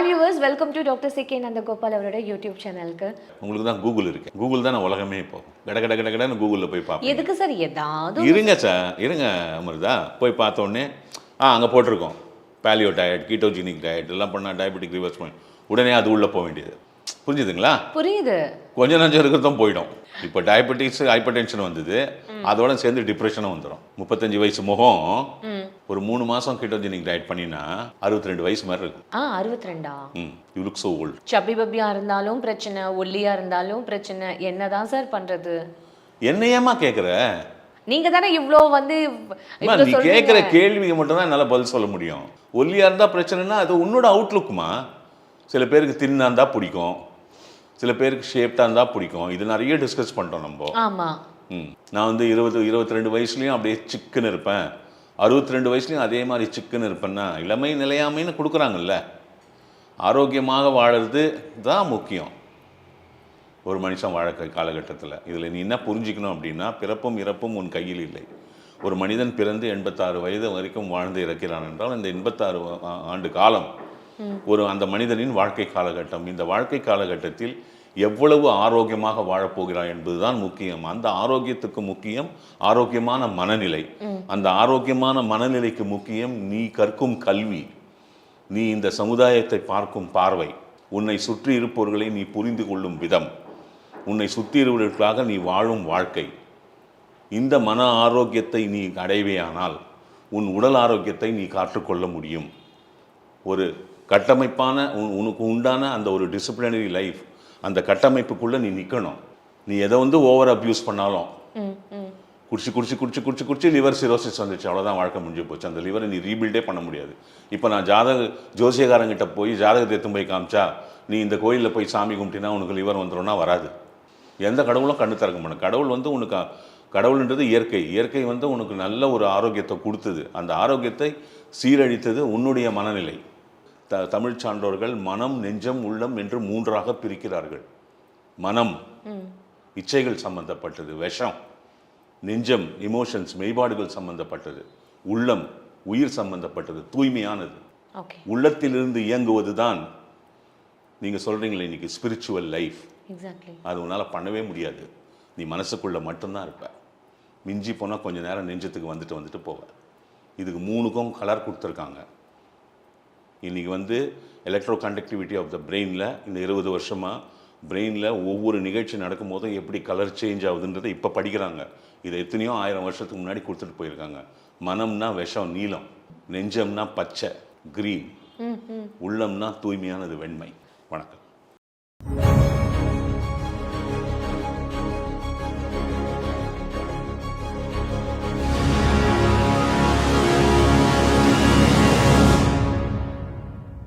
Hi viewers welcome to doctor C K Nandagopal அவரோட YouTube சேனலுக்கு உங்களுக்கு தான் கூகுள் இருக்கு. கூகுள் தான் உலகமே இப்போ. கட கட கட கடன்னு கூகுளில் போய் பார்ப்போம் எதுக்கு சார் ஏதாவது இருங்க சார் இருங்க அமிர்தா. போய் பார்த்த உடனே ஆ அங்கே போட்டிருக்கோம். பேலியோ டயட் கீட்டோஜினிக் டயட் எல்லாம் பண்ணால் டயபெட்டிக் ரிவர்ஸ் பண்ணி உடனே அது உள்ளே போக வேண்டியது. புரிஞ்சுதுங்களா? புரியுது. கொஞ்ச நஞ்சம் இருக்கிறதும் போயிடும். இப்போ டயபெட்டிக்ஸ் ஹைப்பர் டென்ஷன் வந்தது அதோட சேர்ந்து டிப்ரெஷனும் வந்துடும் முப்பத்தஞ்சு வயசு முகம் ஒரு மூணு மாதம் கீட்டோஜினிக் டயட் பண்ணினா அறுபத்தி ரெண்டு வயசு மாதிரி இருக்கும். ஆ அறுபத்தி ரெண்டா ம் யூ லுக் ஸோ ஓல்ட் சப்பி பப்பியா இருந்தாலும் பிரச்சனை ஒல்லியா இருந்தாலும் பிரச்சனை. என்னதான் சார் பண்றது? என்ன ஏமா கேட்குற நீங்க தானே இவ்ளோ வந்து நீ. கேட்குற கேள்விக்கு மட்டும்தான் என்னால் பதில் சொல்ல முடியும். ஒல்லியாக இருந்தால் பிரச்சனைனா அது உன்னோட அவுட்லுக்குமா சில பேருக்கு தின்னா இருந்தால் பிடிக்கும். சில பேருக்கு ஷேப்டாக இருந்தால் பிடிக்கும். இது நிறைய டிஸ்கஸ் பண்ணிட்டோம் நம்ம. ஆமா. ம் நான் வந்து இருபது இருபத்தி ரெண்டு வயசுலேயும் அப்படியே சிக்குன்னு இருப்பேன். அறுபத்தி ரெண்டு வயசுலையும் அதே மாதிரி சிக்குன்னு இருப்பேன்னா இளமை நிலையாமைன்னு கொடுக்குறாங்கல்ல. ஆரோக்கியமாக வாழறது தான் முக்கியம். ஒரு மனுஷன் வாழ காலகட்டத்தில். இதில் நீ என்ன புரிஞ்சுக்கணும் அப்படின்னா பிறப்பும் இறப்பும் உன் கையில் இல்லை. ஒரு மனிதன் பிறந்து எண்பத்தாறு வயது வரைக்கும் வாழ்ந்து இறக்கிறான் என்றால் இந்த எண்பத்தாறு ஆண்டு காலம் ஒரு அந்த மனிதனின் வாழ்க்கை காலகட்டம். இந்த வாழ்க்கை காலகட்டத்தில் எவ்வளவு ஆரோக்கியமாக வாழப்போகிறாய் என்பதுதான் முக்கியம். அந்த ஆரோக்கியத்துக்கு முக்கியம் ஆரோக்கியமான மனநிலை. அந்த ஆரோக்கியமான மனநிலைக்கு முக்கியம் நீ கற்கும் கல்வி. நீ இந்த சமுதாயத்தை பார்க்கும் பார்வை. உன்னை சுற்றி இருப்பவர்களை நீ புரிந்து கொள்ளும் விதம். உன்னை சுற்றி இருப்பவர்களுக்காக நீ வாழும் வாழ்க்கை. இந்த மன ஆரோக்கியத்தை நீ அடைவேயானால் உன் உடல் ஆரோக்கியத்தை நீ காற்றுக்கொள்ள முடியும். ஒரு கட்டமைப்பான உன் உனக்கு உண்டான அந்த ஒரு டிசிப்ளினரி லைஃப் அந்த கட்டமைப்புக்குள்ளே நீ நிற்கணும் நீ எதை வந்து ஓவர் அப்யூஸ் பண்ணாலும். குடிச்சு குடிச்சு குடிச்சு குடிச்சு குடிச்சு லிவர் சிரோசிஸ் வந்துச்சு. அவ்வளோதான் வாழ்க்கை முடிஞ்சு போச்சு. அந்த லிவரை நீ ரீபில்டே பண்ண முடியாது. இப்போ நான் ஜாதக ஜோசியக்காரங்கிட்ட போய் ஜாதகத்தை எடுத்து போய் காமிச்சா நீ இந்த கோயிலில் போய் சாமி கும்பிட்டினா உனக்கு லிவர் வந்துடும்னா வராது. எந்த கடவுளும் கண்ணு திறக்க மாட்டேன் கடவுள் வந்து உனக்கு கடவுள்ன்றது இயற்கை. இயற்கை வந்து உனக்கு நல்ல ஒரு ஆரோக்கியத்தை கொடுத்தது. அந்த ஆரோக்கியத்தை சீரழித்தது உன்னுடைய மனநிலை. த தமிழ் சான்றோர்கள் மனம் நெஞ்சம் உள்ளம் என்று மூன்றாக பிரிக்கிறார்கள். மனம் இச்சைகள் சம்பந்தப்பட்டது விஷம் நெஞ்சம் இமோஷன்ஸ் மெய்பாடுகள் சம்பந்தப்பட்டது உள்ளம் உயிர் சம்பந்தப்பட்டது தூய்மையானது. உள்ளத்திலிருந்து இயங்குவது தான் நீங்கள் சொல்கிறீங்களே இன்னைக்கு ஸ்பிரிச்சுவல் லைஃப் எக்ஸாக்ட்லி அது உன்னால் பண்ணவே முடியாது. நீ மனசுக்குள்ளே மட்டும்தான் இருப்ப. மிஞ்சி போனால் கொஞ்ச நேரம் நெஞ்சத்துக்கு வந்துட்டு வந்துட்டு போவ. இதுக்கு மூணுக்கும் கலர் கொடுத்துருக்காங்க. இன்றைக்கி வந்து எலக்ட்ரோ கண்டக்டிவிட்டி ஆஃப் த பிரெயினில் இந்த இருபது வருஷமாக பிரெயினில் ஒவ்வொரு நிகழ்ச்சி நடக்கும்போதும் எப்படி கலர் சேஞ்ச் ஆகுதுன்றதை இப்போ படிக்கிறாங்க. இதை எத்தனையோ ஆயிரம் வருஷத்துக்கு முன்னாடி கொடுத்துட்டு போயிருக்காங்க. மனம்னா விஷம் நீலம் நெஞ்சம்னா பச்சை க்ரீன் உள்ளம்னா தூய்மையானது வெண்மை. வணக்கம்.